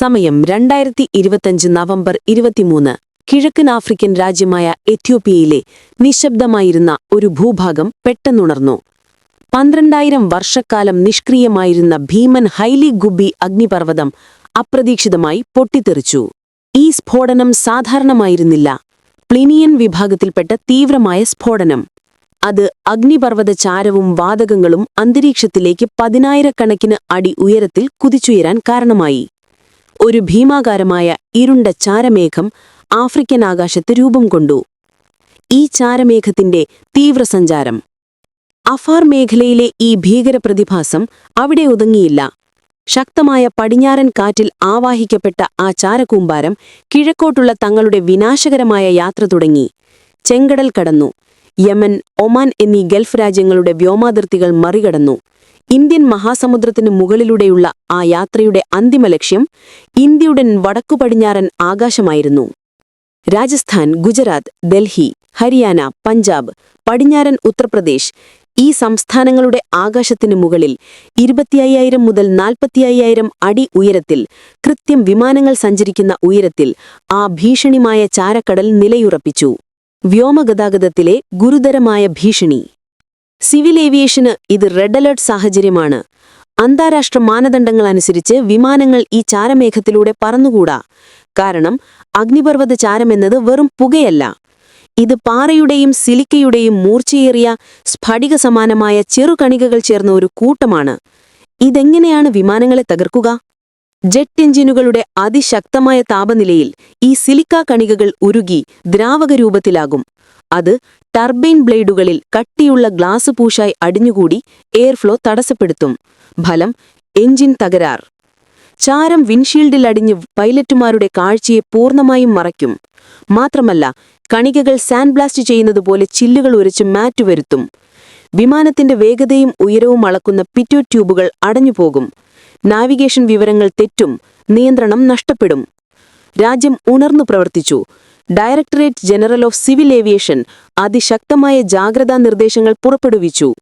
സമയം രണ്ടായിരത്തി ഇരുപത്തഞ്ച് നവംബർ ഇരുപത്തിമൂന്ന്. കിഴക്കൻ ആഫ്രിക്കൻ രാജ്യമായ എത്യോപ്യയിലെ നിശബ്ദമായിരുന്ന ഒരു ഭൂഭാഗം പെട്ടെന്നുണർന്നു. പന്ത്രണ്ടായിരം വർഷക്കാലം നിഷ്ക്രിയമായിരുന്ന ഭീമൻ ഹൈലി ഗുബി അഗ്നിപർവതം അപ്രതീക്ഷിതമായി പൊട്ടിത്തെറിച്ചു. ഈ സ്ഫോടനം സാധാരണമായിരുന്നില്ല. പ്ലിനിയൻ വിഭാഗത്തിൽപ്പെട്ട തീവ്രമായ സ്ഫോടനം. അത് അഗ്നിപർവത ചാരവും വാതകങ്ങളും അന്തരീക്ഷത്തിലേക്ക് പതിനായിരക്കണക്കിന് അടി ഉയരത്തിൽ കുതിച്ചുയരാൻ കാരണമായി. ഒരു ഭീമാകാരമായ ഇരുണ്ട ചാരമേഘം ആഫ്രിക്കൻ ആകാശത്ത് രൂപം കൊണ്ടു. ഈ ചാരമേഘത്തിന്റെ തീവ്രസഞ്ചാരം. അഫാർ മേഖലയിലെ ഈ ഭീകരപ്രതിഭാസം അവിടെ ഒതുങ്ങിയില്ല. ശക്തമായ പടിഞ്ഞാറൻ കാറ്റിൽ ആവാഹിക്കപ്പെട്ട ആ ചാരകൂമ്പാരം കിഴക്കോട്ടുള്ള തങ്ങളുടെ വിനാശകരമായ യാത്ര തുടങ്ങി. ചെങ്കടൽ കടന്നു. യമൻ ഒമാൻ എന്നീ ഗൾഫ് രാജ്യങ്ങളുടെ വ്യോമാതിർത്തികൾ മറികടന്നു. ഇന്ത്യൻ മഹാസമുദ്രത്തിനു മുകളിലൂടെയുള്ള ആ യാത്രയുടെ അന്തിമ ലക്ഷ്യം ഇന്ത്യയുടെ വടക്കു പടിഞ്ഞാറൻ ആകാശമായിരുന്നു. രാജസ്ഥാൻ ഗുജറാത്ത് ഡൽഹി ഹരിയാന പഞ്ചാബ് പടിഞ്ഞാറൻ ഉത്തർപ്രദേശ് ഈ സംസ്ഥാനങ്ങളുടെ ആകാശത്തിനു മുകളിൽ ഇരുപത്തിയ്യായിരം മുതൽ നാൽപ്പത്തിയ്യായിരം അടി ഉയരത്തിൽ കൃത്യം വിമാനങ്ങൾ സഞ്ചരിക്കുന്ന ഉയരത്തിൽ ആ ഭീഷണിമായ ചാരക്കടൽ നിലയുറപ്പിച്ചു. വ്യോമഗതാഗതത്തിലെ ഗുരുതരമായ ഭീഷണി. സിവിൽ ഏവിയേഷന് ഇത് റെഡ് അലേർട്ട് സാഹചര്യമാണ്. അന്താരാഷ്ട്ര മാനദണ്ഡങ്ങൾ അനുസരിച്ച് വിമാനങ്ങൾ ഈ ചാരമേഘത്തിലൂടെ പറന്നുകൂടാ. കാരണം അഗ്നിപർവത ചാരമെന്നത് വെറും പുകയല്ല. ഇത് പാറയുടെയും സിലിക്കയുടെയും മൂർച്ചയേറിയ സ്ഫടിക സമാനമായ ചെറുകണികകൾ ചേർന്ന ഒരു കൂട്ടമാണ്. ഇതെങ്ങനെയാണ് വിമാനങ്ങളെ തകർക്കുക? ജെറ്റ് എഞ്ചിനുകളുടെ അതിശക്തമായ താപനിലയിൽ ഈ സിലിക്ക കണികകൾ ഉരുകി ദ്രാവക രൂപത്തിലാകും അത് ടർബൈൻ ബ്ലേഡുകളിൽ കട്ടിയുള്ള ഗ്ലാസ് പൂശായി അടിഞ്ഞുകൂടി എയർഫ്ലോ തടസ്സപ്പെടുത്തും. ഫലം എഞ്ചിൻ തകരാർ. ചാരം വിൻഷീൽഡിൽ അടിഞ്ഞ് പൈലറ്റുമാരുടെ കാഴ്ചയെ പൂർണമായും മറയ്ക്കും. മാത്രമല്ല കണികകൾ സാൻഡ് സാൻബ്ലാസ്റ്റ് ചെയ്യുന്നതുപോലെ ചില്ലുകൾ ഉരച്ച് മാറ്റുവരുത്തും. വിമാനത്തിന്റെ വേഗതയും ഉയരവും അളക്കുന്ന പിറ്റോ ട്യൂബുകൾ അടഞ്ഞുപോകും. നാവിഗേഷൻ വിവരങ്ങൾ തെറ്റും നിയന്ത്രണം നഷ്ടപ്പെടും. രാജ്യം ഉണർന്നു പ്രവർത്തിച്ചു. Directorate General of Civil Aviation അതിശക്തമായ ജാഗ്രതാ നിർദ്ദേശങ്ങൾ പുറപ്പെടുവിച്ചു.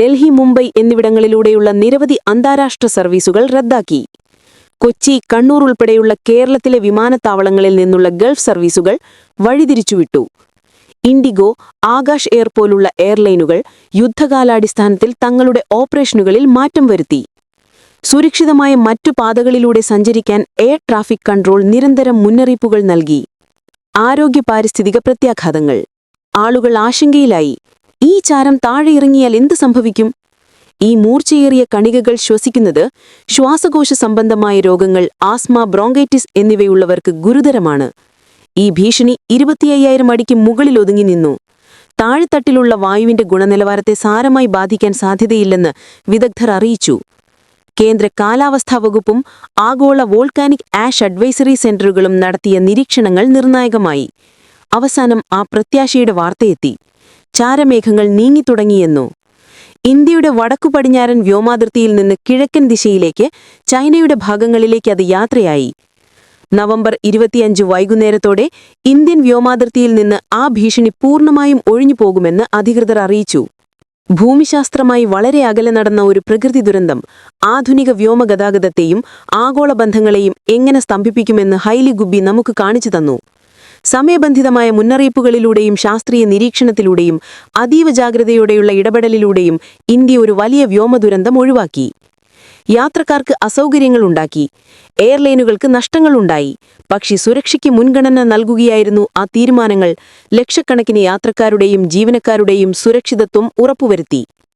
ഡൽഹി മുംബൈ എന്നിവിടങ്ങളിലൂടെയുള്ള നിരവധി അന്താരാഷ്ട്ര സർവീസുകൾ റദ്ദാക്കി. കൊച്ചി കണ്ണൂർ ഉൾപ്പെടെയുള്ള കേരളത്തിലെ വിമാനത്താവളങ്ങളിൽ നിന്നുള്ള ഗൾഫ് സർവീസുകൾ വഴിതിരിച്ചുവിട്ടു. ഇൻഡിഗോ ആകാശ് എയർ പോലുള്ള എയർലൈനുകൾ യുദ്ധകാലാടിസ്ഥാനത്തിൽ തങ്ങളുടെ ഓപ്പറേഷനുകളിൽ മാറ്റം വരുത്തി. സുരക്ഷിതമായ മറ്റു പാതകളിലൂടെ സഞ്ചരിക്കാൻ എയർ ട്രാഫിക് കൺട്രോൾ നിരന്തരം മുന്നറിയിപ്പുകൾ നൽകി. ആരോഗ്യ പാരിസ്ഥിതിക പ്രത്യാഘാതങ്ങൾ. ആളുകൾ ആശങ്കയിലായി. ഈ ചാരം താഴെ ഇറങ്ങിയാൽ എന്ത് സംഭവിക്കും? ഈ മൂർച്ചയേറിയ കണികകൾ ശ്വസിക്കുന്നത് ശ്വാസകോശ സംബന്ധമായ രോഗങ്ങൾ ആസ്മ ബ്രോങ്കൈറ്റിസ് എന്നിവയുള്ളവർക്ക് ഗുരുതരമാണ്. ഈ ഭീഷണി ഇരുപത്തിയ്യായിരം അടിക്ക് മുകളിൽ ഒതുങ്ങി നിന്നു. താഴെത്തട്ടിലുള്ള വായുവിന്റെ ഗുണനിലവാരത്തെ സാരമായി ബാധിക്കാൻ സാധ്യതയില്ലെന്ന് വിദഗ്ധർ അറിയിച്ചു. കേന്ദ്ര കാലാവസ്ഥാ വകുപ്പും ആഗോള വോൾക്കാനിക് ആഷ് അഡ്വൈസറി സെന്ററുകളും നടത്തിയ നിരീക്ഷണങ്ങൾ നിർണായകമായി. അവസാനം ആ പ്രത്യാശയുടെ വാർത്തയെത്തി. ചാരമേഘങ്ങൾ നീങ്ങിത്തുടങ്ങിയെന്നു ഇന്ത്യയുടെ വടക്കു പടിഞ്ഞാറൻ വ്യോമാതിർത്തിയിൽ നിന്ന് കിഴക്കൻ ദിശയിലേക്ക് ചൈനയുടെ ഭാഗങ്ങളിലേക്ക് അത് യാത്രയായി. നവംബർ ഇരുപത്തിയഞ്ച് വൈകുന്നേരത്തോടെ ഇന്ത്യൻ വ്യോമാതിർത്തിയിൽ നിന്ന് ആ ഭീഷണി പൂർണമായും ഒഴിഞ്ഞുപോകുമെന്ന് അധികൃതർ അറിയിച്ചു. ഭൂമിശാസ്ത്രമായി വളരെ അകലെ നടന്ന ഒരു പ്രകൃതി ദുരന്തം ആധുനിക വ്യോമഗതാഗതത്തെയും ആഗോള ബന്ധങ്ങളെയും എങ്ങനെ സ്തംഭിപ്പിക്കുമെന്ന് ഹൈലി ഗുബി നമുക്ക് കാണിച്ചു തന്നു. സമയബന്ധിതമായ മുന്നറിയിപ്പുകളിലൂടെയും ശാസ്ത്രീയ നിരീക്ഷണത്തിലൂടെയും അതീവ ജാഗ്രതയോടെയുള്ള ഇടപെടലിലൂടെയും ഇന്ത്യ ഒരു വലിയ വ്യോമദുരന്തം ഒഴിവാക്കി. യാത്രക്കാർക്ക് അസൗകര്യങ്ങളുണ്ടാക്കി എയർലൈനുകൾക്ക് നഷ്ടങ്ങളുണ്ടായി പക്ഷി സുരക്ഷയ്ക്ക് മുൻഗണന നൽകുകയായിരുന്നു ആ തീരുമാനങ്ങൾ. ലക്ഷക്കണക്കിന് യാത്രക്കാരുടെയും ജീവനക്കാരുടെയും സുരക്ഷിതത്വം ഉറപ്പുവരുത്തി.